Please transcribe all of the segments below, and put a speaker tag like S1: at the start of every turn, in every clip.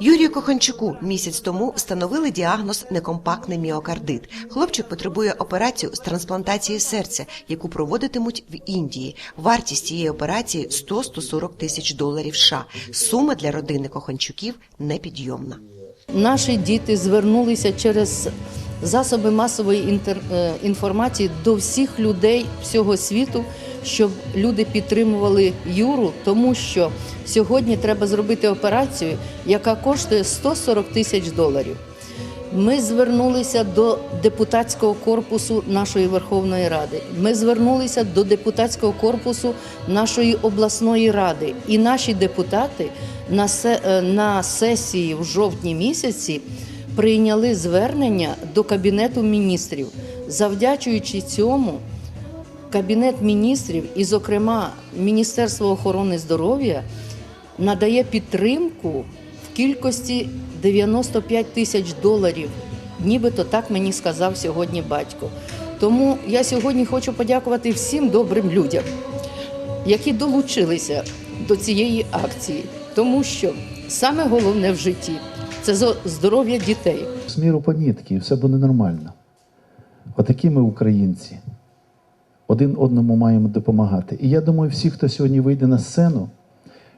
S1: Юрію Коханчуку місяць тому встановили діагноз некомпактний міокардит. Хлопчик потребує операцію з трансплантації серця, яку проводитимуть в Індії. Вартість цієї операції 100-140 тисяч доларів США. Сума для родини Коханчуків непідйомна.
S2: Наші діти звернулися через засоби масової е, інформації до всіх людей всього світу, щоб люди підтримували Юру, тому що сьогодні треба зробити операцію, яка коштує 140 тисяч доларів. Ми звернулися до депутатського корпусу нашої Верховної Ради. Ми звернулися до депутатського корпусу нашої обласної ради. І наші депутати на, е, сесії в жовтні місяці прийняли звернення до Кабінету міністрів, завдячуючи цьому. Кабінет міністрів і, зокрема, Міністерство охорони здоров'я надає підтримку в кількості 95 тисяч доларів. Нібито так мені сказав сьогодні батько. Тому я сьогодні хочу подякувати всім добрим людям, які долучилися до цієї акції, тому що саме головне в житті це здоров'я дітей.
S3: З міру по нитки, і все буде нормально. Отакі ми українці. Один одному маємо допомагати. І я думаю, всі, хто сьогодні вийде на сцену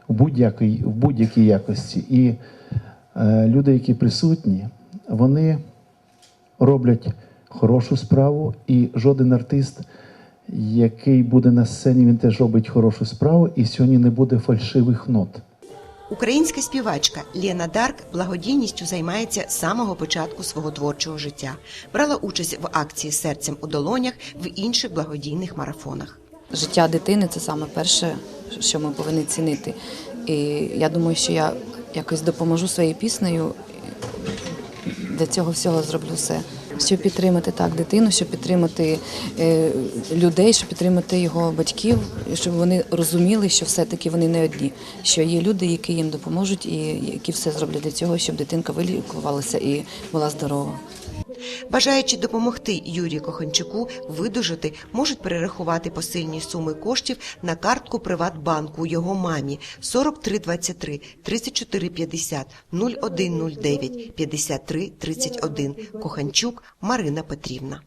S3: в будь-якій, в будь-якій якості, і е, люди, які присутні, вони роблять хорошу справу, і жоден артист, який буде на сцені, він теж робить хорошу справу, і сьогодні не буде фальшивих нот.
S1: Українська співачка Лєна Дарк благодійністю займається з самого початку свого творчого життя. Брала участь в акції серцем у долонях в інших благодійних марафонах.
S4: Життя дитини це саме перше, що ми повинні цінити. І я думаю, що я якось допоможу своєю піснею. Для цього всього зроблю все. Щоб підтримати так дитину, щоб підтримати е, людей, щоб підтримати його батьків, щоб вони розуміли, що все-таки вони не одні, що є люди, які їм допоможуть, і які все зроблять для цього, щоб дитинка вилікувалася і була здорова.
S1: Бажаючи допомогти Юрію Коханчуку видужати, можуть перерахувати посильні суми коштів на картку Приватбанку його мамі 4323 3450 0109 5331 Коханчук Марина Петрівна.